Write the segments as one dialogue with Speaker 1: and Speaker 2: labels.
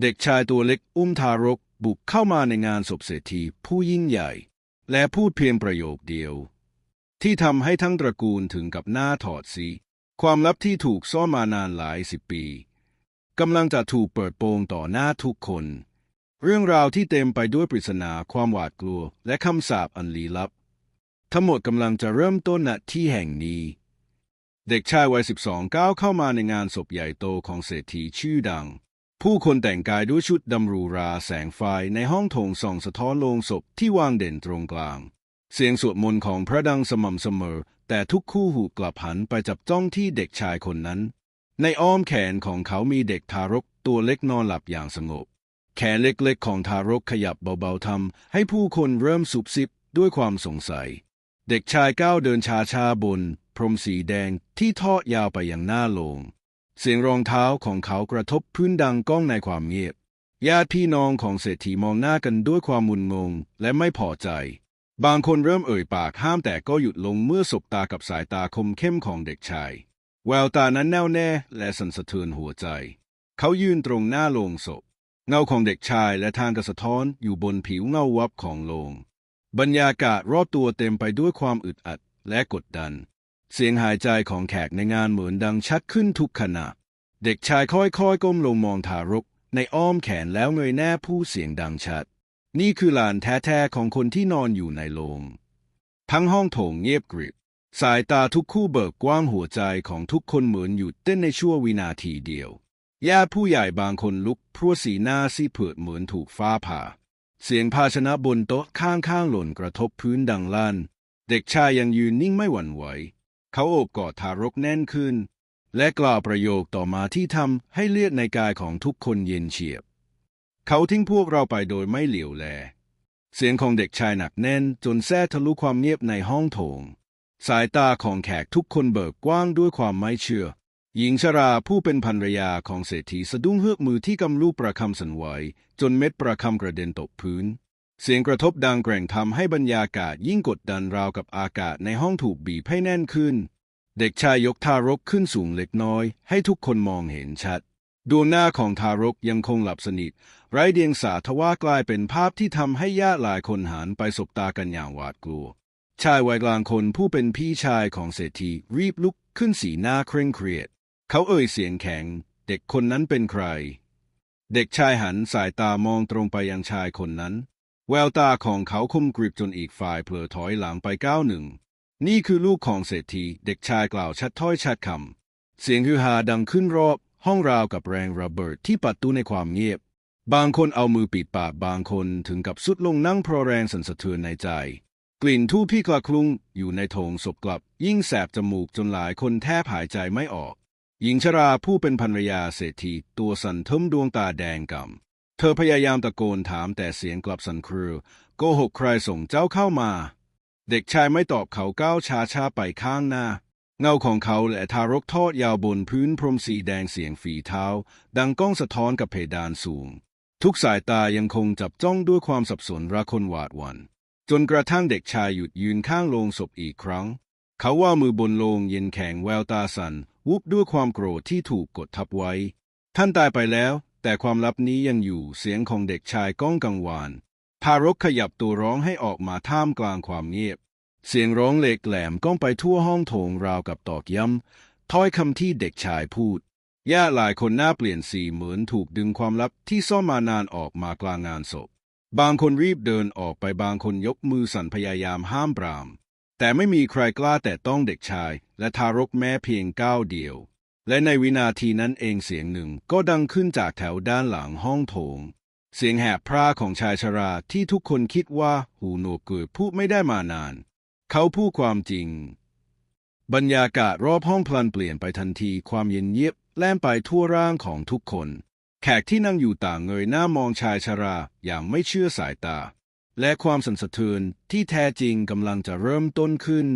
Speaker 1: เด็กชายตัวเล็กอุ้มทารกบุกเข้ามาในงานศพเศรษฐีผู้ยิ่งใหญ่ และพูดเพียงประโยคเดียว ที่ทำให้ทั้งตระกูลถึงกับหน้าถอดสีความลับที่ถูกซ่อนมานานหลายสิบปีกำลังจะถูกเปิดโปงต่อหน้าทุกคน เรื่องราวที่เต็มไปด้วยปริศนาความหวาดกลัว และคำสาปอันลี้ลับ ทั้งหมดกำลังจะเริ่มต้นณที่แห่งนี้ เด็กชายวัย12ก้าวเข้ามาในงานศพใหญ่โตของเศรษฐีชื่อดัง ผู้คนแต่งกายด้วยชุดดำรูราแสงไฟในห้องโถงส่องสะท้อนโลงศพที่วางเด่นตรงกลาง เสียงสวดมนต์ของพระดังสม่ำเสมอ แต่ทุกคู่หูกลับหันไปจับจ้องที่เด็กชายคนนั้น ในอ้อมแขนของเขามีเด็กทารกตัวเล็กนอนหลับอย่างสงบ แขนเล็กๆของทารกขยับเบาๆทำให้ผู้คนเริ่มสุบซิบด้วยความสงสัย เด็กชายก้าวเดินช้าๆบน พรมสีแดงที่ทอดยาวไปยังหน้าโลง เสียงรองเท้าของเขากระทบพื้นดังก้องในความเงียบ ญาติพี่น้องของเศรษฐีมองหน้ากันด้วยความมุนงงและไม่พอใจ บางคนเริ่มเอ่ยปากห้ามแต่ก็หยุดลงเมื่อสบตากับสายตาคมเข้มของเด็กชาย แววตานั้นแน่วแน่และสั่นสะเทือนหัวใจ เขายืนตรงหน้าโลงศพ เงาของเด็กชายและทางกระสะท้อนอยู่บนผิวเงาวับของโลง บรรยากาศรอบตัวเต็มไปด้วยความอึดอัดและกดดัน เสียงหายใจของแขกในงานเหมือนดังชัดขึ้นทุกขณะ เด็กชายค่อยๆ ก้มลงมองทารก ในอ้อมแขนแล้วเงยหน้าพูดเสียงดังชัด นี่คือหลานแท้ๆของคนที่นอนอยู่ในโลงทั้งห้องโถงเงียบกริบ สายตาทุกคู่เบิกกว้างหัวใจของทุกคนเหมือนหยุดเต้นในชั่ววินาทีเดียวญาติผู้ใหญ่บางคนลุกพรวดสีหน้าซีเผือดเหมือนถูกฟ้าผ่า เสียงภาชนะบนโต๊ะข้างๆหล่นกระทบพื้นดังลั่น เด็กชายยังยืนนิ่งไม่หวั่นไหว เขาโอบกอดทารกแน่นขึ้น และกล่าวประโยคต่อมาที่ทำให้เลือดในกายของทุกคนเย็นเฉียบ เขาทิ้งพวกเราไปโดยไม่เหลียวแล เสียงของเด็กชายหนักแน่นจนแทรกทะลุความเงียบในห้องโถง สายตาของแขกทุกคนเบิกกว้างด้วยความไม่เชื่อ หญิงชราผู้เป็นภรรยาของเศรษฐีสะดุ้งเฮือกมือที่กำลูกประคำสั่นไหวจนเม็ดประคำกระเด็นตกพื้น เสียงกระทบดังแกร่งทำให้บรรยากาศยิ่งกดดันราวกับอากาศในห้องถูกบีบให้แน่นขึ้น เด็กชายยกทารกขึ้นสูงเล็กน้อย ให้ทุกคนมองเห็นชัด ดวงหน้าของทารกยังคงหลับสนิท ไร้เดียงสาทว่ากลายเป็นภาพที่ทำให้ญาติหลายคนหันไปสบตากันอย่างหวาดกลัว ชายวัยกลางคนผู้เป็นพี่ชายของเศรษฐีรีบลุกขึ้นสีหน้าเคร่งเครียด เขาเอ่ยเสียงแข็ง เด็กคนนั้นเป็นใคร เด็กชายหันสายตามองตรงไปยังชายคนนั้น แววตาของเขาคมกริบจนอีกฝ่ายเผลอถอยหลังไปก้าวหนึ่ง นี่คือลูกของเศรษฐีเด็กชายกล่าวชัดถ้อยชัดคำ เสียงฮือฮาดังขึ้นรอบ ห้องราวกับแรงระเบิดที่ปัดตู้ในความเงียบ บางคนเอามือปิดปากบางคนถึงกับสุดลงนั่งเพราะแรงสั่นสะเทือนในใจ กลิ่นทูบที่กระคลุ้งอยู่ในโถงศพกลับ ยิ่งแสบจมูกจนหลายคนแทบหายใจไม่ออก หญิงชราผู้เป็นภรรยาเศรษฐีตัวสั่นเทิมดวงตาแดงก่ำ เธอพยายามตะโกนถามแต่เสียงกลับสั่นครือโกหกใครส่งเจ้าเข้ามา เด็กชายไม่ตอบเขาก้าวช้าช้าไปข้างหน้า เงาของเขาและทารกทอดยาวบนพื้นพรมสีแดงเสียงฝีเท้า ดังก้องสะท้อนกับเพดานสูง ทุกสายตายังคงจับจ้องด้วยความสับสนระคนหวาดหวัน่นจนกระทั่งเด็กชายหยุดยืนข้างโลงศพอีกครั้ง เขาว่ามือบนโลงเย็นแข็งแววตาสัน่นวุบด้วยความโกรธที่ถูกกดทับไว้ ท่านตายไปแล้ว แต่ความลับนี้ยังอยู่เสียงของเด็กชายก้องกังวานทารกขยับตัวร้องให้ออกมาท่ามกลางความเงียบ เสียงร้องเหล็กแหลมก้องไปทั่วห้องโถงราวกับตอกย้ำถ้อยคำที่เด็กชายพูดญาติหลายคนหน้าเปลี่ยนสีเหมือนถูกดึงความลับที่ซ่อนมานานออกมากลางงานศพ บางคนรีบเดินออกไปบางคนยกมือสั่นพยายามห้ามปราม แต่ไม่มีใครกล้าแต่ต้องเด็กชาย และทารกแม้เพียงก้าวเดียว และในวินาทีนั้นเองเสียงหนึ่งก็ดังขึ้นจากแถวด้านหลังห้องโถง เสียงแหบพร่าของชายชราที่ทุกคนคิดว่าหูหนวกเกิดพูดไม่ได้มานาน เขาพูดความจริง บรรยากาศรอบห้องพลันเปลี่ยนไปทันทีความเย็นเยียบแล่นไปทั่วร่างของทุกคน แขกที่นั่งอยู่ต่างเงยหน้ามองชายชราอย่างไม่เชื่อสายตา และความสันสะเทือนที่แท้จริงกำลังจะเริ่มต้นขึ้น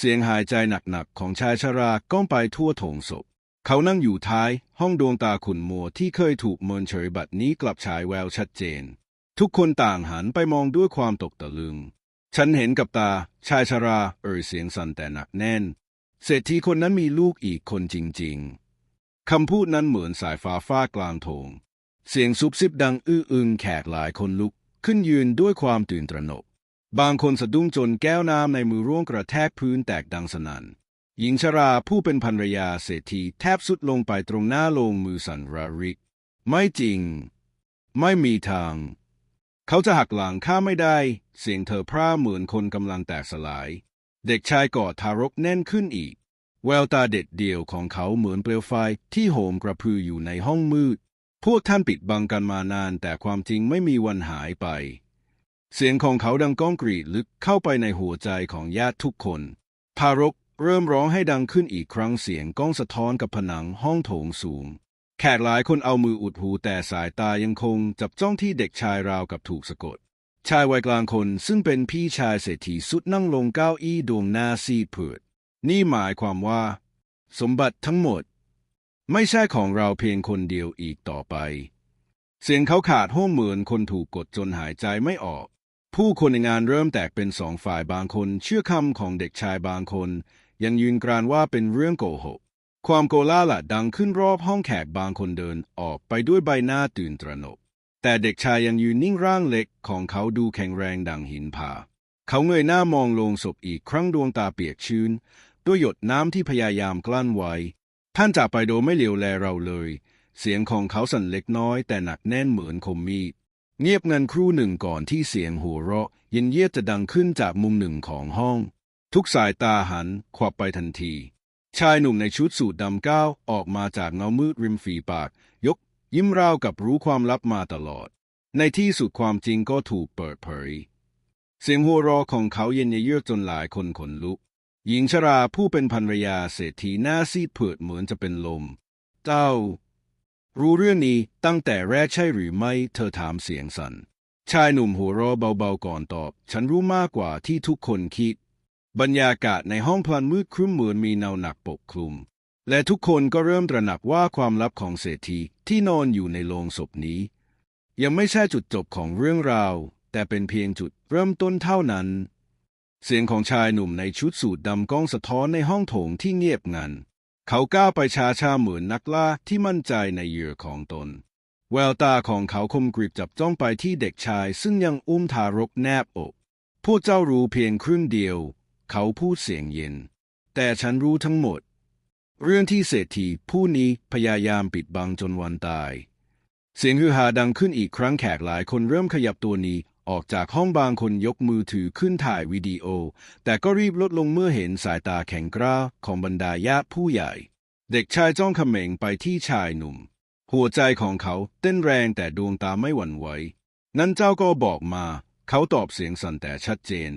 Speaker 1: เสียงหายใจหนักๆของชายชราก้องไปทั่วโถงศพ เขานั่งอยู่ท้ายห้องดวงตาขุ่นมัวที่เคยถูกเมินเฉยบัดนี้กลับฉายแววชัดเจน ทุกคนต่างหันไปมองด้วยความตกตะลึง ฉันเห็นกับตาชายชราเอ่ยเสียงสั่นแต่หนักแน่น เศรษฐีคนนั้นมีลูกอีกคนจริงๆ คำพูดนั้นเหมือนสายฟ้าฟาดกลางโถง เสียงซุบซิบดังอื้ออึงแขกหลายคนลุกขึ้นยืนด้วยความตื่นตระหนก บางคนสะดุ้งจนแก้วน้ำในมือร่วงกระแทกพื้นแตกดังสนั่น หญิงชราผู้เป็นภรรยาเศรษฐีแทบสุดลงไปตรงหน้าโลงมือสันระริก ไม่จริง ไม่มีทาง เขาจะหักหลังข้าไม่ได้ เสียงเธอพร่าเหมือนคนกำลังแตกสลาย เด็กชายกอดทารกแน่นขึ้นอีก แววตาเด็ดเดี่ยวของเขาเหมือนเปลวไฟที่โหมกระพืออยู่ในห้องมืด พวกท่านปิดบังกันมานานแต่ความจริงไม่มีวันหายไป เสียงของเขาดังก้องกรีดลึกเข้าไปในหัวใจของญาติทุกคน ทารกเริ่มร้องให้ดังขึ้นอีกครั้งเสียงก้องสะท้อนกับผนังห้องโถงสูง แขกหลายคนเอามืออุดหูแต่สายตายังคงจับจ้องที่เด็กชายราวกับถูกสะกด ชายวัยกลางคนซึ่งเป็นพี่ชายเศรษฐีสุดนั่งลงเก้าอี้ดวงหน้าซีดเผือดนี่หมายความว่า สมบัติทั้งหมด ไม่ใช่ของเราเพียงคนเดียวอีกต่อไป เสียงเขาขาดห้องเหมือนคนถูกกดจนหายใจไม่ออก ผู้คนในงานเริ่มแตกเป็นสองฝ่ายบางคนเชื่อคำของเด็กชายบางคน ยังยืนกรานว่าเป็นเรื่องโกหก ความโกลาหลดังขึ้นรอบห้องแขกบางคนเดินออกไปด้วยใบหน้าตื่นตระหนก แต่เด็กชายยังยืนนิ่งร่างเล็กของเขาดูแข็งแรงดังหินผา เขาเงยหน้ามองลงศพอีกครั้งดวงตาเปียกชื้น ด้วยหยดน้ำที่พยายามกลั้นไว้ ท่านจากไปโดยไม่เหลียวแลเราเลย เสียงของเขาสั่นเล็กน้อยแต่หนักแน่นเหมือนคมมีด เงียบงันครู่หนึ่งก่อนที่เสียงหัวเราะเย็นเยียดจะดังขึ้นจากมุมหนึ่งของห้อง ทุกสายตาหันขวับไปทันที ชายหนุ่มในชุดสูทดำก้าวออกมาจากเงามืดริมฝีปาก ยก ยิ้มราวกับรู้ความลับมาตลอด ในที่สุดความจริงก็ถูกเปิดเผย เสียงหัวเราะของเขาเย็นเยือกจนหลายคนขนลุก หญิงชราผู้เป็นภรรยาเศรษฐีหน้าซีดเผือดเหมือนจะเป็นลม เจ้า รู้เรื่องนี้ตั้งแต่แรกใช่หรือไม่ เธอถามเสียงสัน่น ชายหนุ่มหัวเราะเบาๆก่อนตอบ ฉันรู้มากกว่าที่ทุกคนคิด บรรยากาศในห้องพลันมืดครึ้มเหมือนมีเนาหนักปกคลุม และทุกคนก็เริ่มตระหนักว่าความลับของเศรษฐีที่นอนอยู่ในโลงศพนี้ ยังไม่ใช่จุดจบของเรื่องราว แต่เป็นเพียงจุดเริ่มต้นเท่านั้น เสียงของชายหนุ่มในชุดสูทดำก้องสะท้อนในห้องโถงที่เงียบงัน เขาก้าวไปช้าๆเหมือนนักล่าที่มั่นใจในเหยื่อของตน แววตาของเขาคมกริบจับจ้องไปที่เด็กชาย ซึ่งยังอุ้มทารกแนบอก พวกเจ้ารู้เพียงครึ่งเดียว เขาพูดเสียงเย็น แต่ฉันรู้ทั้งหมด เรื่องที่เศรษฐีผู้นี้พยายามปิดบังจนวันตาย เสียงฮือฮาดังขึ้นอีกครั้งแขกหลายคนเริ่มขยับตัวหนี ออกจากห้องบางคนยกมือถือขึ้นถ่ายวิดีโอ แต่ก็รีบลดลงเมื่อเห็นสายตาแข็งกร้าวของบรรดาญาติผู้ใหญ่ เด็กชายจ้องเขม่งไปที่ชายหนุ่ม หัวใจของเขาเต้นแรงแต่ดวงตาไม่หวั่นไหวนั้นเจ้าก็บอกมา เขาตอบเสียงสั่นแต่ชัดเจน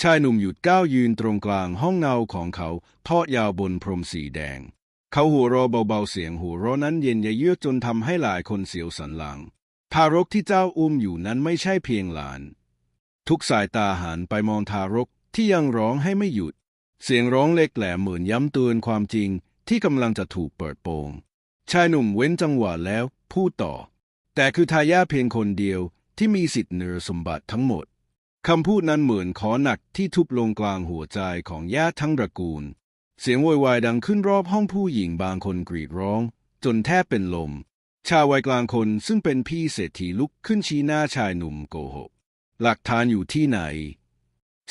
Speaker 1: ชายหนุ่มหยุดก้าวยืนตรงกลางห้องเงาของเขาทอดยาวบนพรมสีแดง เขาหัวเราะเบาๆเสียงหัวเราะนั้นเย็นยเยือกจนทำให้หลายคนเสียวสันหลัง ทารกที่เจ้าอุ้มอยู่นั้นไม่ใช่เพียงหลาน ทุกสายตาหันไปมองทารกที่ยังร้องให้ไม่หยุด เสียงร้องเล็กแหลมเหมือนย้ำเตือนความจริงที่กำลังจะถูกเปิดโปง ชายหนุ่มเว้นจังหวะแล้วพูดต่อ แต่คือทายาทเพียงคนเดียวที่มีสิทธิ์เหนือสมบัติทั้งหมดคำพูดนั้นเหมือนขอหนักที่ทุบลงกลางหัวใจของญาติทั้งตระกูล เสียงโวยวายดังขึ้นรอบห้องผู้หญิงบางคนกรีดร้อง จนแทบเป็นลม ชายวัยกลางคนซึ่งเป็นพี่เศรษฐีลุกขึ้นชี้หน้าชายหนุ่มโกหก หลักฐานอยู่ที่ไหน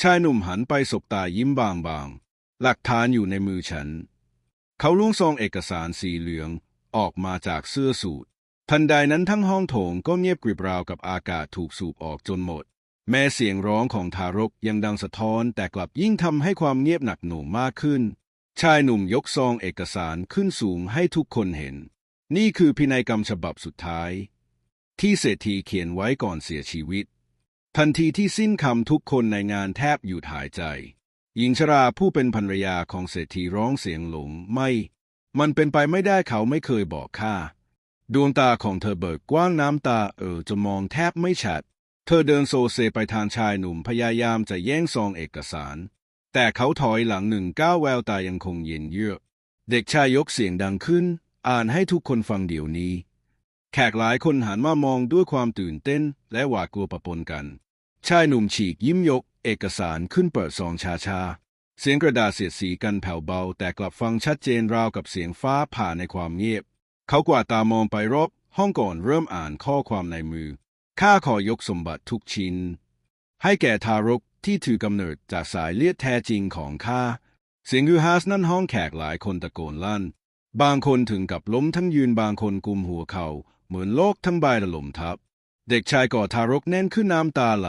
Speaker 1: ชายหนุ่มหันไปสบตายิ้มบางๆ หลักฐานอยู่ในมือฉัน เขาล้วงซองเอกสารสีเหลืองออกมาจากเสื้อสูททันใดนั้นทั้งห้องโถงก็เงียบกริบราวกับอากาศถูกสูบออกจนหมด แม้เสียงร้องของทารกยังดังสะท้อนแต่กลับยิ่งทำให้ความเงียบหนักหน่วงมากขึ้น ชายหนุ่มยกซองเอกสารขึ้นสูงให้ทุกคนเห็น นี่คือพินัยกรรมฉบับสุดท้าย ที่เศรษฐีเขียนไว้ก่อนเสียชีวิต ทันทีที่สิ้นคำทุกคนในงานแทบหยุดหายใจ หญิงชราผู้เป็นภรรยาของเศรษฐีร้องเสียงหลงไม่ มันเป็นไปไม่ได้เขาไม่เคยบอกข้าดวงตาของเธอเบิกกว้างน้ำตาเอ่อจนมองแทบไม่ชัด เธอเดินโซเซไปทางชายหนุ่มพยายามจะแย่งซองเอกสาร แต่เขาถอยหลังหนึ่งก้าวแววตายังคงเย็นเยือก เด็กชายยกเสียงดังขึ้น อ่านให้ทุกคนฟังเดี๋ยวนี้ แขกหลายคนหันมามองด้วยความตื่นเต้นและหวาดกลัวปะปนกัน ชายหนุ่มฉีกยิ้มยก เอกสารขึ้นเปิดซองช้าๆเสียงกระดาษเสียดสีกันแผ่วเบา แต่กลับฟังชัดเจนราวกับเสียงฟ้าผ่าในความเงียบ เขากวาดตามองไปรอบห้องก่อนเริ่มอ่านข้อความในมือ ข้าขอยกสมบัติทุกชิ้น ให้แก่ทารกที่ถือกำเนิดจากสายเลือดแท้จริงของข้า เสียงยูฮาสนั่นห้องแขกหลายคนตะโกนลั่น บางคนถึงกับล้มทั้งยืนบางคนกุมหัวเขา่าเหมือนโลกทั้งใบถล่มทับ เด็กชายกอดทารกแน่นขึ้นน้ำตาไหล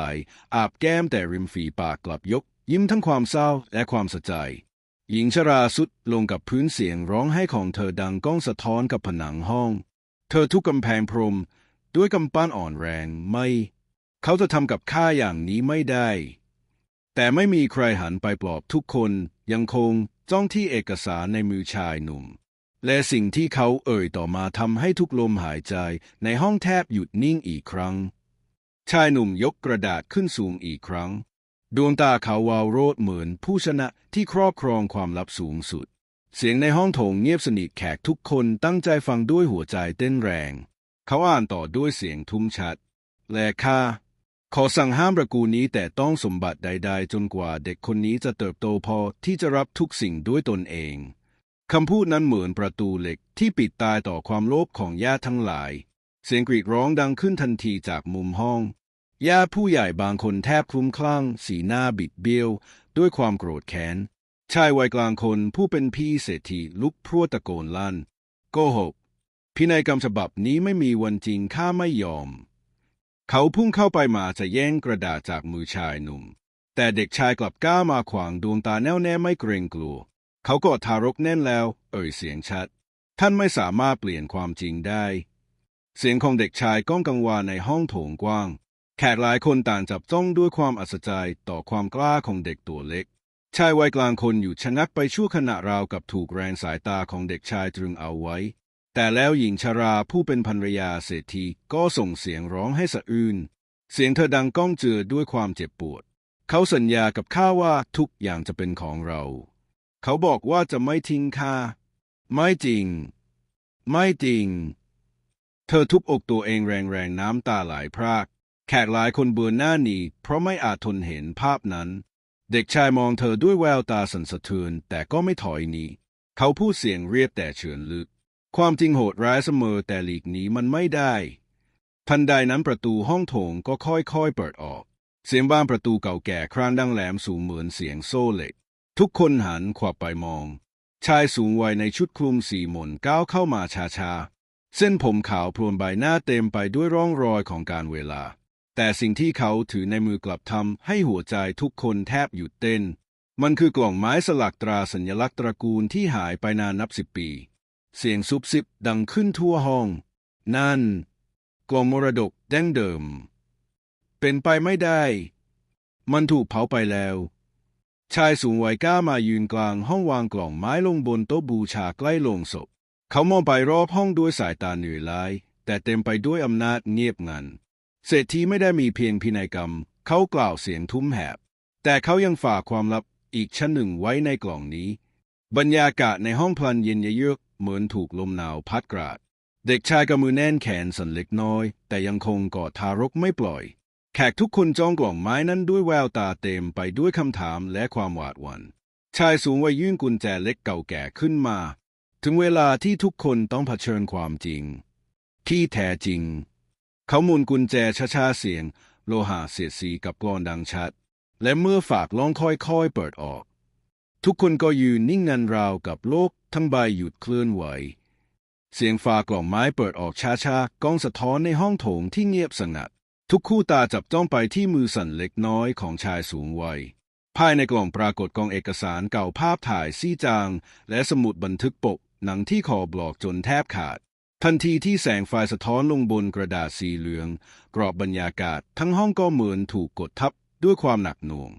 Speaker 1: อาบแก้มแต่ริมฝีปากกลับยก ยิ้มทั้งความเศร้าและความสะใจ หญิงชราสุดลงกับพื้นเสียงร้องไห้ของเธอดังก้องสะท้อนกับผนังห้อง เธอทุกกำแพงพรม ด้วยกำปั้นอ่อนแรงไม่ เขาจะทำกับข้าอย่างนี้ไม่ได้ แต่ไม่มีใครหันไปปลอบทุกคนยังคงจ้องที่เอกสารในมือชายหนุ่ม และสิ่งที่เขาเอ่ยต่อมาทำให้ทุกลมหายใจในห้องแทบหยุดนิ่งอีกครั้ง ชายหนุ่มยกกระดาษขึ้นสูงอีกครั้ง ดวงตาเขาวาวโรดเหมือนผู้ชนะที่ครอบครองความลับสูงสุด เสียงในห้องโถงเงียบสนิทแขกทุกคนตั้งใจฟังด้วยหัวใจเต้นแรง เขาอ่านต่อด้วยเสียงทุ้มชัด และข้าขอสั่งห้ามระกูลนี้แต่ต้องสมบัติใด ๆ จนกว่าเด็กคนนี้จะเติบโตพอที่จะรับทุกสิ่งด้วยตนเอง คำพูดนั้นเหมือนประตูเหล็กที่ปิดตายต่อความโลภของญาติทั้งหลาย เสียงกรีดร้องดังขึ้นทันทีจากมุมห้องญาติผู้ใหญ่บางคนแทบคลุ้มคลั่ง สีหน้าบิดเบี้ยว ด้วยความโกรธแค้น ชายวัยกลางคนผู้เป็นพี่เศรษฐีลุกพรวดตะโกนลั่นโกหกพินัยกรรมฉบับนี้ไม่มีวันจริงข้าไม่ยอม เขาพุ่งเข้าไปมาจะแย่งกระดาษจากมือชายหนุ่ม แต่เด็กชายกลับก้ามาขวางดวงตาแน่วแน่ไม่เกรงกลัว เขากอดทารกแน่นแล้ว เอ่ยเสียงชัด ท่านไม่สามารถเปลี่ยนความจริงได้ เสียงของเด็กชายก้องกังวานในห้องโถงกว้าง แขกหลายคนต่างจับจ้องด้วยความอัศจรรย์ต่อความกล้าของเด็กตัวเล็ก ชายวัยกลางคนอยู่ชะงักไปชั่วขณะราวกับถูกแรงสายตาของเด็กชายตรึงเอาไว้ แต่แล้วหญิงชราผู้เป็นภรรยาเศรษฐีก็ส่งเสียงร้องให้สะอื้นเสียงเธอดังก้องเจือด้วยความเจ็บปวด เขาสัญญากับข้าว่าทุกอย่างจะเป็นของเรา เขาบอกว่าจะไม่ทิ้งข้าไม่จริง ไม่จริง เธอทุบอกตัวเองแรงๆน้ำตาไหลพราก แขกหลายคนเบือนหน้าหนีเพราะไม่อาจทนเห็นภาพนั้น เด็กชายมองเธอด้วยแววตาสันสะเทือนแต่ก็ไม่ถอยหนีเขาพูดเสียงเรียบแต่เฉือนลึก ความจริงโหดร้ายเสมอแต่หลีกหนีมันไม่ได้ ทันใดนั้นประตูห้องโถงก็ค่อยๆเปิดออก เสียงบ้านประตูเก่าแก่ครางดังแหลมสูงเหมือนเสียงโซ่เหล็ก ทุกคนหันขวับไปมอง ชายสูงวัยในชุดคลุมสีมนก้าวเข้ามาช้าๆ เส้นผมขาวพรวนใบหน้าเต็มไปด้วยร่องรอยของการเวลา แต่สิ่งที่เขาถือในมือกลับทำให้หัวใจทุกคนแทบหยุดเต้น มันคือกล่องไม้สลักตราสัญลักษณ์ตระกูลที่หายไปนานนับสิบปี เสียงซุบซิบดังขึ้นทั่วห้อง นั่น กล่องมรดกดั้งเดิม เป็นไปไม่ได้ มันถูกเผาไปแล้ว ชายสูงวัยก้ามายืนกลางห้องวางกล่องไม้ลงบนโต๊ะบูชาใกล้โลงศพ เขามองไปรอบห้องด้วยสายตาเหนื่อยล้าแต่เต็มไปด้วยอำนาจเงียบงัน เศรษฐีไม่ได้มีเพียงพินัยกรรม เขากล่าวเสียงทุ้มแหบ แต่เขายังฝากความลับอีกชั้นหนึ่งไว้ในกล่องนี้ บรรยากาศในห้องพลันเย็นเยือกเหมือนถูกลมหนาวพัดกราด เด็กชายกับมือแน่นแขนสั่นเล็กน้อย แต่ยังคงกอดทารกไม่ปล่อย แขกทุกคนจ้องกล่องไม้นั้นด้วยแววตาเต็มไปด้วยคำถามและความหวาดหวัน่น ชายสูงวัยยื่นกุญแจเล็กเก่าแก่ขึ้นมา ถึงเวลาที่ทุกคนต้องเผชิญความจริง ที่แท้จริง เขาหมุนกุญแจช้าๆเสียง โลหะเสียดสีกับกรอนดังชัด และเมื่อฝากล้องค่อยๆเปิดออก ทุกคนก็ยืนนิ่งงันราวกับโลกทั้งใบหยุดเคลื่อนไหว เสียงฝากล่องไม้เปิดออกช้าๆก้องสะท้อนในห้องโถงที่เงียบสงัด ทุกคู่ตาจับจ้องไปที่มือสั่นเล็กน้อยของชายสูงวัย ภายในกล่องปรากฏกองเอกสารเก่าภาพถ่ายซี่จาง และสมุดบันทึกปก หนังที่คอบลอกจนแทบขาด ทันทีที่แสงไฟสะท้อนลงบนกระดาษสีเหลือง กรอบบรรยากาศ ทั้งห้องก็เหมือนถูกกดทับด้วยความหนักหน่วง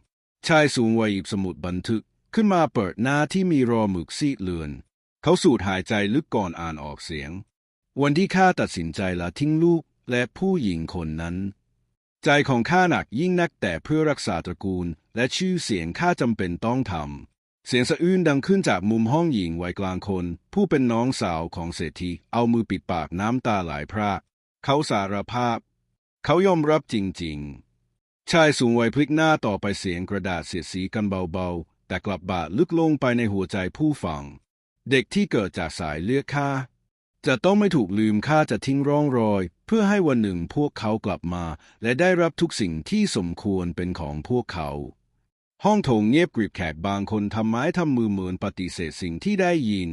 Speaker 1: ชายสูงวัยหยิบสมุดบันทึกขึ้นมาเปิดหน้าที่มีรอหมึกซีดเลือน เขาสูดหายใจลึกก่อนอ่านออกเสียง วันที่ข้าตัดสินใจละทิ้งลูกและผู้หญิงคนนั้น ใจของข้าหนักยิ่งนักแต่เพื่อรักษาตระกูล และชื่อเสียงข้าจำเป็นต้องทำ เสียงสะอื้นดังขึ้นจากมุมห้องหญิงวัยกลางคน ผู้เป็นน้องสาวของเศรษฐีเอามือปิดปากน้ำตาไหลพรากเขาสารภาพ เขายอมรับจริงๆ ชายสูงวัยพลิกหน้าต่อไปเสียงกระดาษเสียดสีกันเบาๆ แต่กลับบาดลึกลงไปในหัวใจผู้ฟัง เด็กที่เกิดจากสายเลือดข้า จะต้องไม่ถูกลืมข้าจะทิ้งร่องรอย เพื่อให้วันหนึ่งพวกเขากลับมา และได้รับทุกสิ่งที่สมควรเป็นของพวกเขา ห้องโถงเงียบกริบแขกบางคนทำไม้ทำมือเหมือนปฏิเสธสิ่งที่ได้ยิน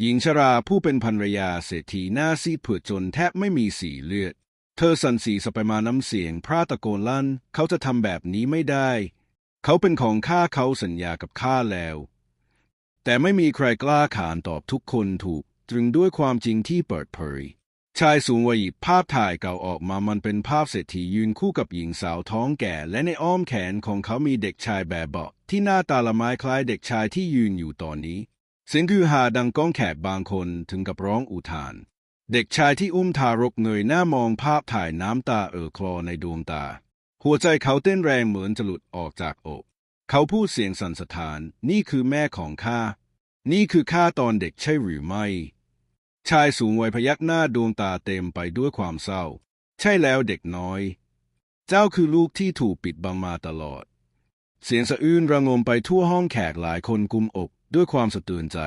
Speaker 1: หญิงชราผู้เป็นภรรยาเศรษฐีหน้าซีดเผือดจนแทบไม่มีสีเลือด เธอสั่นสีสไปมาน้ำเสียงพระตะโกนลั่น เขาจะทำแบบนี้ไม่ได้ เขาเป็นของข้าเขาสัญญากับข้าแล้ว แต่ไม่มีใครกล้าขานตอบทุกคนถูก ตรึงด้วยความจริงที่เปิดเผย ชายสูงวัยภาพถ่ายเก่าออกมามันเป็นภาพเศรษฐียืนคู่กับหญิงสาวท้องแก่ และในอ้อมแขนของเขามีเด็กชายแบบเบาะที่หน้าตาละไม้คล้ายเด็กชายที่ยืนอยู่ตอนนี้ เสียงคือหาดังก้องแขกบางคนถึงกับร้องอุทาน เด็กชายที่อุ้มทารกเงยหน้ามองภาพถ่ายน้ำตาเอ่อคลอในดวงตา หัวใจเขาเต้นแรงเหมือนจะหลุดออกจากอก เขาพูดเสียงสั่นสะท้าน นี่คือแม่ของข้า นี่คือข้าตอนเด็กใช่หรือไม่ ชายสูงวัยพยักหน้าดวงตาเต็มไปด้วยความเศร้า ใช่แล้วเด็กน้อย เจ้าคือลูกที่ถูกปิดบังมาตลอด เสียงสะอื้นระงมไปทั่วห้องแขกหลายคนกุมอกด้วยความสะเตือนใจ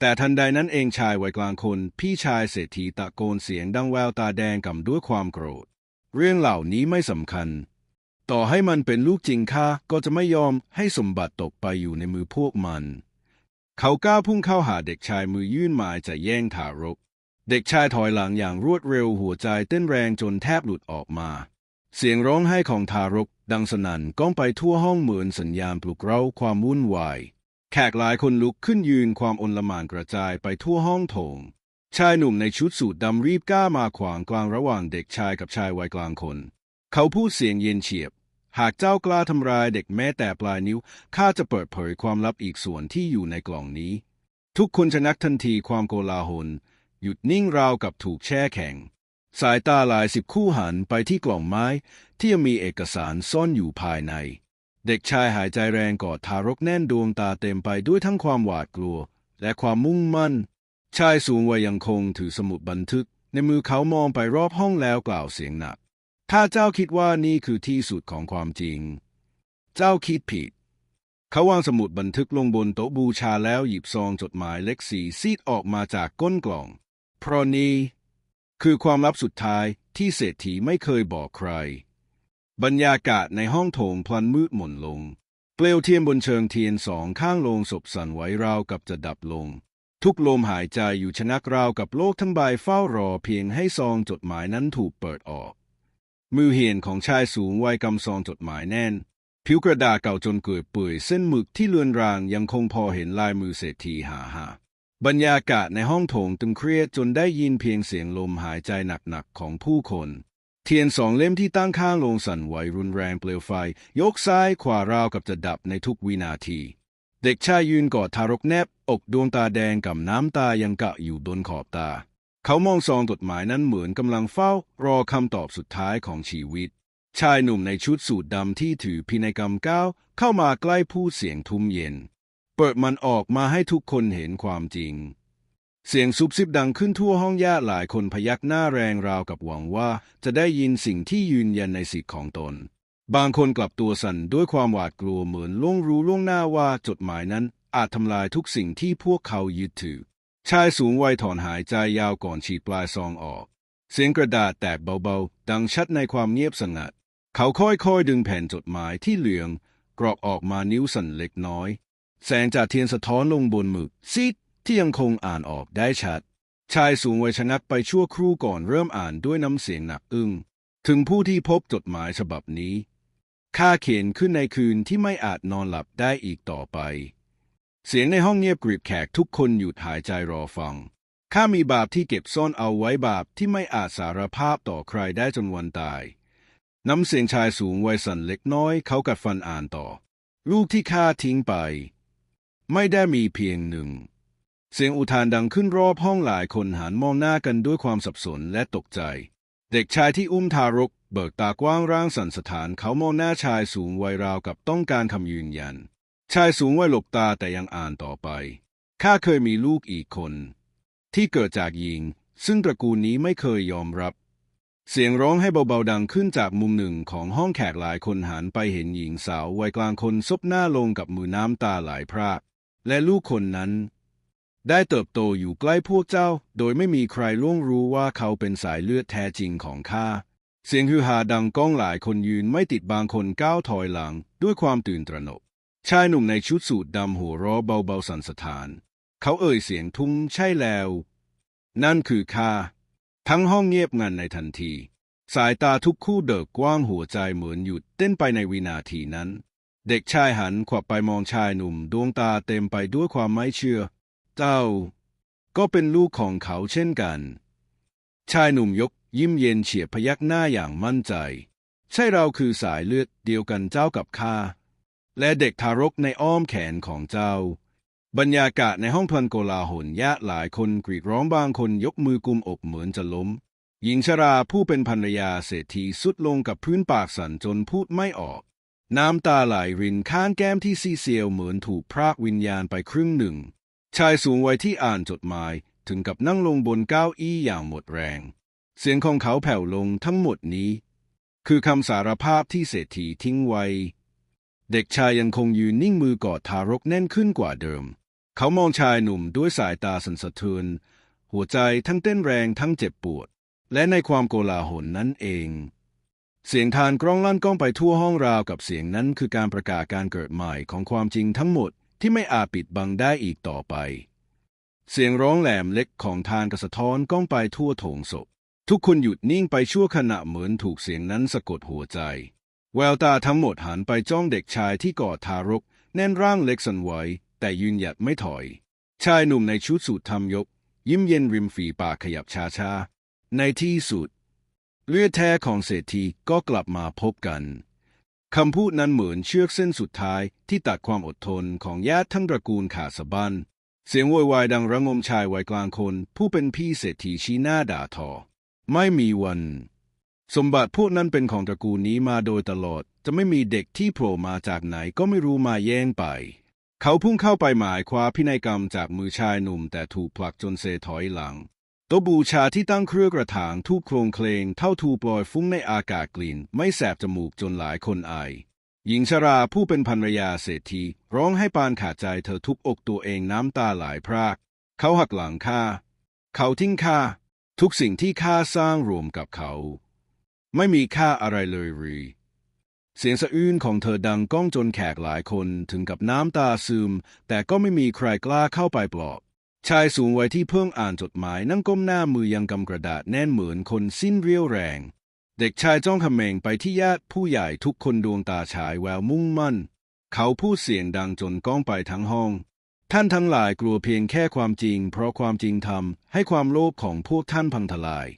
Speaker 1: แต่ทันใดนั้นเองชายวัยกลางคน พี่ชายเศรษฐีตะโกนเสียงดังแววตาแดงก่ำด้วยความโกรธ เรื่องเหล่านี้ไม่สำคัญ ต่อให้มันเป็นลูกจริงข้าก็จะไม่ยอมให้สมบัติตกไปอยู่ในมือพวกมัน เขาก้าวพุ่งเข้าหาเด็กชายมือยื่นหมายจะแย่งทารก เด็กชายถอยหลังอย่างรวดเร็วหัวใจเต้นแรงจนแทบหลุดออกมา เสียงร้องไห้ของทารก ดังสนั่นก้องไปทั่วห้องเหมือนสัญญาณปลุกเร้าความวุ่นวาย แขกหลายคนลุกขึ้นยืนความอนลหมานกระจายไปทั่วห้องโถง ชายหนุ่มในชุดสูทดำรีบก้ามาขวางกลางระหว่างเด็กชายกับชายวัยกลางคน เขาพูดเสียงเย็นเฉียบ หากเจ้ากล้าทำร้ายเด็กแม้แต่ปลายนิ้ว ข้าจะเปิดเผยความลับอีกส่วนที่อยู่ในกล่องนี้ ทุกคนชะนักทันทีความโกลาหล หยุดนิ่งราวกับถูกแช่แข็ง สายตาหลายสิบคู่หันไปที่กล่องไม้ ที่ยังมีเอกสารซ่อนอยู่ภายใน เด็กชายหายใจแรงกอดทารกแน่นดวงตาเต็มไปด้วยทั้งความหวาดกลัว และความมุ่งมั่น ชายสูงวัยยังคงถือสมุดบันทึก ในมือเขามองไปรอบห้องแล้วกล่าวเสียงหนัก ถ้าเจ้าคิดว่านี่คือที่สุดของความจริง เจ้าคิดผิด เขาวางสมุดบันทึกลงบนโต๊ะบูชาแล้วหยิบซองจดหมายเล็กสีซีดออกมาจากก้นกล่อง เพราะนี้คือความลับสุดท้ายที่เศรษฐีไม่เคยบอกใคร บรรยากาศในห้องโถงพลันมืดหม่นลง เปลวเทียนบนเชิงเทียนสองข้างโลงศพสั่นไหวราวกับจะดับลง ทุกลมหายใจอยู่ชนักราวกับโลกทั้งใบเฝ้ารอเพียงให้ซองจดหมายนั้นถูกเปิดออก มือเหียนของชายสูงวัยกำซองจดหมายแน่น ผิวกระดาษเก่าจนเกิดเปื่อยเส้นหมึกที่เลือนรางยังคงพอเห็นลายมือเศรษฐีหาหาบรรยากาศในห้องโถงตึงเครียดจนได้ยินเพียงเสียงลมหายใจหนักๆของผู้คน เทียนสองเล่มที่ตั้งข้างโลงสั่นไหวรุนแรงเปลวไฟ ยกซ้ายขวาราวกับจะดับในทุกวินาที เด็กชายยืนกอดทารกแนบอกดวงตาแดงกับน้ำตายังกะอยู่บนขอบตา เขามองซองจดหมายนั้นเหมือนกำลังเฝ้ารอคำตอบสุดท้ายของชีวิต ชายหนุ่มในชุดสูทดำที่ถือพินัยกรรมก้าวเข้ามาใกล้ผู้เสียงทุ้มเย็น เปิดมันออกมาให้ทุกคนเห็นความจริง เสียงซุบซิบดังขึ้นทั่วห้องญาติหลายคนพยักหน้าแรงราวกับหวังว่า จะได้ยินสิ่งที่ยืนยันในสิทธิ์ของตน บางคนกลับตัวสั่นด้วยความหวาดกลัวเหมือนล่วงรู้ล่วงหน้าว่าจดหมายนั้นอาจทำลายทุกสิ่งที่พวกเขายึดถือ ชายสูงวัยถอนหายใจยาวก่อนฉีดปลายซองออก เสียงกระดาษแตกเบาๆ ดังชัดในความเงียบสงัด เขาค่อยๆดึงแผ่นจดหมายที่เหลือง กรอกออกมานิ้วสั่นเล็กน้อย แสงจากเทียนสะท้อนลงบนหมึกซีดที่ยังคงอ่านออกได้ชัด ชายสูงวัยชะงักไปชั่วครู่ก่อนเริ่มอ่านด้วยน้ำเสียงหนักอึ้งถึงผู้ที่พบจดหมายฉบับนี้ข้าเขียนขึ้นในคืนที่ไม่อาจนอนหลับได้อีกต่อไป เสียงในห้องเงียบกริบแขกทุกคนหยุดหายใจรอฟัง ข้ามีบาปที่เก็บซ่อนเอาไว้บาปที่ไม่อาจสารภาพต่อใครได้จนวันตาย น้ำเสียงชายสูงวัยสั่นเล็กน้อยเขากัดฟันอ่านต่อ ลูกที่ข้าทิ้งไป ไม่ได้มีเพียงหนึ่ง เสียงอุทานดังขึ้นรอบห้องหลายคนหันมองหน้ากันด้วยความสับสนและตกใจ เด็กชายที่อุ้มทารก เบิกตากว้างร่างสันสถานเขามองหน้าชายสูงวัยราวกับต้องการคำยืนยัน ชายสูงวัยหลบตาแต่ยังอ่านต่อไป ข้าเคยมีลูกอีกคน ที่เกิดจากหญิง ซึ่งตระกูลนี้ไม่เคยยอมรับ เสียงร้องให้เบาๆดังขึ้นจากมุมหนึ่งของห้องแขกหลายคนหันไปเห็นหญิงสาววัยกลางคนซบหน้าลงกับมือน้ำตาไหลพราก และลูกคนนั้น ได้เติบโตอยู่ใกล้พวกเจ้า โดยไม่มีใครล่วงรู้ว่าเขาเป็นสายเลือดแท้จริงของข้าเสียงฮือฮาดังก้องหลายคนยืนไม่ติดบางคนก้าวถอยหลัง ด้วยความตื่นตระหนก ชายหนุ่มในชุดสูทดำหัวเร้อเบาๆสันสถาน เขาเอ่ยเสียงทุ้มใช่แล้ว นั่นคือข้าทั้งห้องเงียบงันในทันที สายตาทุกคู่เดิกกว้างหัวใจเหมือนหยุดเต้นไปในวินาทีนั้น เด็กชายหันขวับไปมองชายหนุ่มดวงตาเต็มไปด้วยความไม่เชื่อ เจ้า ก็เป็นลูกของเขาเช่นกัน ชายหนุ่มยกยิ้มเย็นเฉียบพยักหน้าอย่างมั่นใจ ใช่เราคือสายเลือดเดียวกันเจ้ากับข้า และเด็กทารกในอ้อมแขนของเจ้า บรรยากาศในห้องพลันโกลาหลญาติหลายคนกรีดร้องบางคนยกมือกุมอกเหมือนจะล้ม หญิงชราผู้เป็นภรรยาเศรษฐีสุดลงกับพื้นปากสั่นจนพูดไม่ออก น้ำตาไหลรินข้างแก้มที่ซีเซียวเหมือนถูกพรากวิญญาณไปครึ่งหนึ่ง ชายสูงวัยที่อ่านจดหมายถึงกับนั่งลงบนเก้าอี้อย่างหมดแรง เสียงของเขาแผ่วลงทั้งหมดนี้ คือคำสารภาพที่เศรษฐีทิ้งไว้ เด็กชายยังคงยืนนิ่งมือกอดทารกแน่นขึ้นกว่าเดิม เขามองชายหนุ่มด้วยสายตาสั่นสะเทือน หัวใจทั้งเต้นแรงทั้งเจ็บปวด และในความโกลาหลนั้นเอง เสียงทานกร้องลั่นก้องไปทั่วห้องราวกับเสียงนั้นคือการประกาศการเกิดใหม่ของความจริงทั้งหมดที่ไม่อาจปิดบังได้อีกต่อไป เสียงร้องแหลมเล็กของทานกระสะท้อนก้องไปทั่วโถงศพ ทุกคนหยุดนิ่งไปชั่วขณะเหมือนถูกเสียงนั้นสะกดหัวใจ แววตาทั้งหมดหันไปจ้องเด็กชายที่กอดทารก แน่นร่างเล็กสันไวแต่ยืนหยัดไม่ถอย ชายหนุ่มในชุดสูททำยก ยิ้มเย็นริมฝีปากขยับช้าๆ ในที่สุด เลือดแท้ของเศรษฐีก็กลับมาพบกันคำพูดนั้นเหมือนเชือกเส้นสุดท้ายที่ตัดความอดทนของญาติทั้งตระกูลขาสะบันเสียงโวยวายดังระงมชายวัยกลางคน ผู้เป็นพี่เศรษฐีชี้หน้าด่าทอ ไม่มีวัน สมบัติพวกนั้นเป็นของตระกูลนี้มาโดยตลอด จะไม่มีเด็กที่โผล่มาจากไหนก็ไม่รู้มาแย่งไป เขาพุ่งเข้าไปหมายคว้าพินัยกรรมจากมือชายหนุ่ม แต่ถูกผลักจนเซถอยหลังโตบูชาที่ตั้งเครื่องกระถางทูบโครงเคลงเท่าทูปลอยฟุ้งในอากาศกลิ่น ไม่แสบจมูกจนหลายคนอายหญิงชราผู้เป็นภรรยาเศรษฐีร้องให้ปานขาดใจเธอทุบอกตัวเองน้ำตาไหลพราก เขาหักหลังข้าเขาทิ้งข้าทุกสิ่งที่ข้าสร้างรวมกับเขา ไม่มีค่าอะไรเลยหรีเสียงสะอื้นของเธอดังก้องจนแขกหลายคนถึงกับน้ำตาซึม แต่ก็ไม่มีใครกล้าเข้าไปปลอบ ชายสูงวัยที่เพิ่งอ่านจดหมายนั่งก้มหน้ามือยังกำกระดาษแน่นเหมือนคนสิ้นเรี่ยวแรง เด็กชายจ้องขมงไปที่ญาติผู้ใหญ่ทุกคนดวงตาฉายแววมุ่งมั่น เขาพูดเสียงดังจนก้องไปทั้งห้อง ท่านทั้งหลายกลัวเพียงแค่ความจริง เพราะความจริงทำให้ความโลภของพวกท่านพังทลาย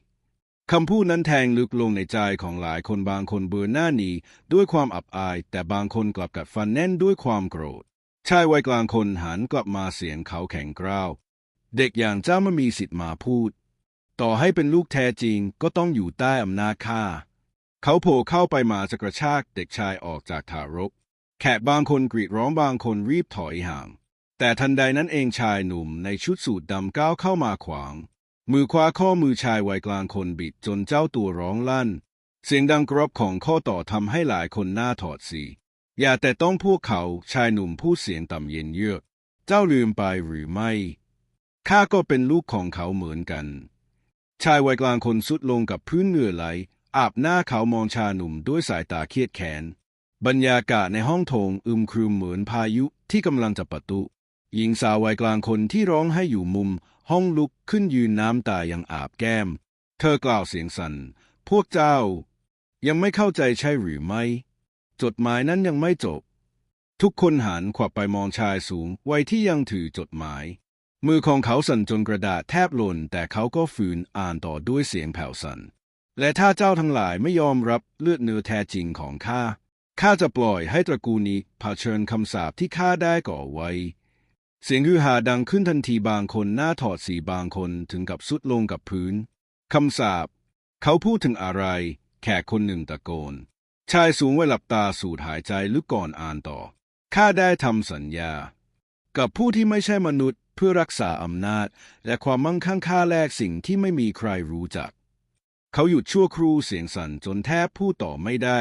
Speaker 1: คำพูดนั้นแทงลึกลงในใจของหลายคนบางคนเบือหน้าหนีด้วยความอับอาย แต่บางคนกลับกัดฟันแน่นด้วยความโกรธชายวัยกลางคนหันกลับมาเสียงเขาแข็งกร้าว เด็กอย่างเจ้าไม่มีสิทธิ์มาพูด ต่อให้เป็นลูกแท้จริงก็ต้องอยู่ใต้อำนาจข้าเขาโผล่เข้าไปมาจะกระชากเด็กชายออกจากทารก แขกบางคนกรีดร้องบางคนรีบถอยห่าง แต่ทันใดนั้นเองชายหนุ่มในชุดสูทดำก้าวเข้ามาขวาง มือคว้าข้อมือชายวัยกลางคนบิดจนเจ้าตัวร้องลั่น เสียงดังกรอบของข้อต่อทำให้หลายคนหน้าถอดสี อย่าแต่ต้องพวกเขาชายหนุ่มพูดเสียงต่ำเย็นเยือก เจ้าลืมไปหรือไม่ ข้าก็เป็นลูกของเขาเหมือนกัน ชายวัยกลางคนสุดลงกับพื้นเหงื่อไหล อาบหน้าเขามองชาหนุ่มด้วยสายตาเครียดแค้น บรรยากาศในห้องโถงอึมครึมเหมือนพายุที่กำลังจะปะตุหญิงสาววัยกลางคนที่ร้องให้อยู่มุม ห้องลุกขึ้นยืนน้ำตายังอาบแก้ม เธอกล่าวเสียงสัน่น พวกเจ้า ยังไม่เข้าใจใช่หรือไม่ จดหมายนั้นยังไม่จบ ทุกคนหันขวับไปมองชายสูงวัยที่ยังถือจดหมาย มือของเขาสั่นจนกระดาษแทบหล่น แต่เขาก็ฝืนอ่านต่อด้วยเสียงแผ่วสั่น และถ้าเจ้าทั้งหลายไม่ยอมรับเลือดเนื้อแท้จริงของข้าข้าจะปล่อยให้ตระกูลนี้เผชิญคำสาปที่ข้าได้ก่อไว้ เสียงฮือฮาดังขึ้นทันทีบางคนหน้าถอดสีบางคนถึงกับสุดลงกับพื้น คำสาปเขาพูดถึงอะไร แขกคนหนึ่งตะโกน ชายสูงไว้หลับตาสูดหายใจลึกก่อนอ่านต่อ ข้าได้ทำสัญญา กับผู้ที่ไม่ใช่มนุษย์เพื่อรักษาอำนาจ และความมั่งคั่งค่าแลกสิ่งที่ไม่มีใครรู้จัก เขาหยุดชั่วครู่เสียงสั่นจนแทบพูดต่อไม่ได้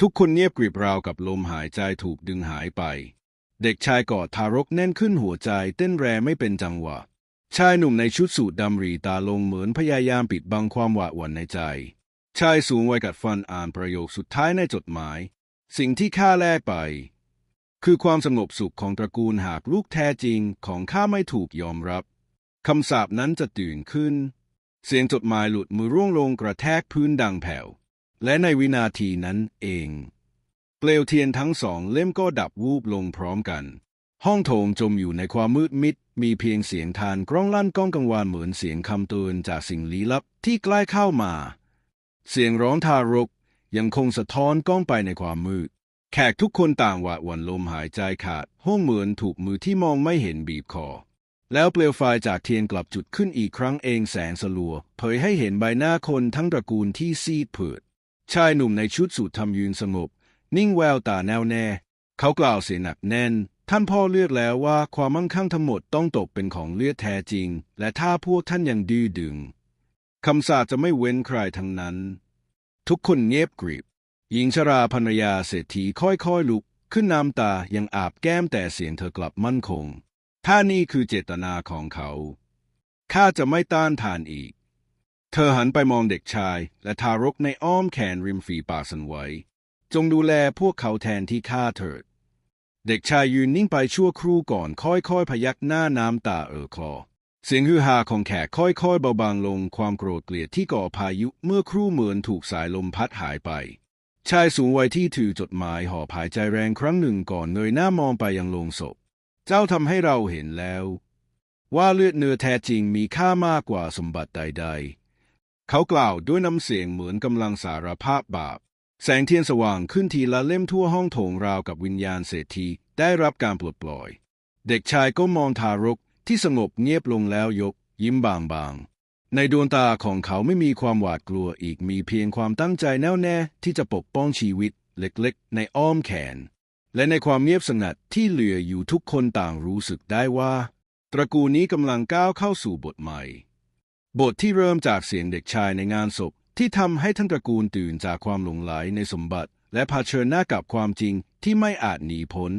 Speaker 1: ทุกคนเงียบกริบราวกับลมหายใจถูกดึงหายไป เด็กชายกอดทารกแน่นขึ้นหัวใจเต้นแรงไม่เป็นจังหวะ ชายหนุ่มในชุดสูทดำรีตาลงเหมือนพยายามปิดบังความหวาดหวั่นในใจ ชายสูงวัยกัดฟันอ่านประโยคสุดท้ายในจดหมาย สิ่งที่ข้าแลกไป คือความสงบสุขของตระกูลหากลูกแท้จริงของข้าไม่ถูกยอมรับคำสาปนั้นจะตื่นขึ้น เสียงจดหมายหลุดมือร่วงลงกระแทกพื้นดังแผ่ว และในวินาทีนั้นเอง เปลวเทียนทั้งสองเล่มก็ดับวูบลงพร้อมกัน ห้องโถงจมอยู่ในความมืดมิด มีเพียงเสียงทานกร้องลั่นก้องกังวานเหมือนเสียงคำเตือนจากสิ่งลี้ลับที่ใกล้เข้ามา เสียงร้องทารกยังคงสะท้อนก้องไปในความมืด แขกทุกคนต่างหวาดหวั่นลมหายใจขาด ห้องเหมือนถูกมือที่มองไม่เห็นบีบคอ แล้วเปลวไฟจากเทียนกลับจุดขึ้นอีกครั้งเองแสงสลัว เผยให้เห็นใบหน้าคนทั้งตระกูลที่ซีดเผือดชายหนุ่มในชุดสูททำยืนสงบ นิ่งแววตาแน่วแน่ เขากล่าวเสียงหนักแน่น ท่านพ่อเลือกแล้วว่าความมั่งคั่งทั้งหมดต้องตกเป็นของเลือดแท้จริง และถ้าพวกท่านยังดื้อดึงคำสาปจะไม่เว้นใครทั้งนั้น ทุกคนเงียบกริบ หญิงชราภรรยาเศรษฐีค่อยๆลุก ขึ้นน้ำตายังอาบแก้มแต่เสียงเธอกลับมั่นคงถ้านี่คือเจตนาของเขาข้าจะไม่ต้านทานอีก เธอหันไปมองเด็กชาย และทารกในอ้อมแขนริมฝีปากสันไหว จงดูแลพวกเขาแทนที่ข้าเถิด เด็กชายยืนนิ่งไปชั่วครู่ก่อนค่อยๆ พยักหน้าน้ำตาเอ่อคลอ เสียงฮือฮาของแขกค่อยๆ เบาบางลงความโกรธเกลียดที่ก่อพายุเมื่อครู่เหมือนถูกสายลมพัดหายไป ชายสูงวัยที่ถือจดหมายหอบหายใจแรงครั้งหนึ่งก่อนเงยหน้ามองไปยังโลงศพ เจ้าทำให้เราเห็นแล้ว ว่าเลือดเนื้อแท้จริงมีค่ามากกว่าสมบัติใด ๆ เขากล่าวด้วยน้ำเสียงเหมือนกำลังสารภาพบาป แสงเทียนสว่างขึ้นทีละเล่มทั่วห้องโถงราวกับวิญญาณเศรษฐีได้รับการปลดปล่อย เด็กชายก็มองทารกที่สงบเงียบลงแล้วยก ยิ้มบางๆ ในดวงตาของเขาไม่มีความหวาดกลัวอีกมีเพียงความตั้งใจแน่วแน่ที่จะปกป้องชีวิตเล็กๆ ในอ้อมแขน และในความเงียบสงัดที่เหลืออยู่ทุกคนต่างรู้สึกได้ว่า ตระกูลนี้กำลังก้าวเข้าสู่บทใหม่ บทที่เริ่มจากเสียงเด็กชายในงานศพ ที่ทำให้ทั้งตระกูลตื่นจากความหลงไหลในสมบัติ และเผชิญหน้ากับความจริงที่ไม่อาจหนีพ้น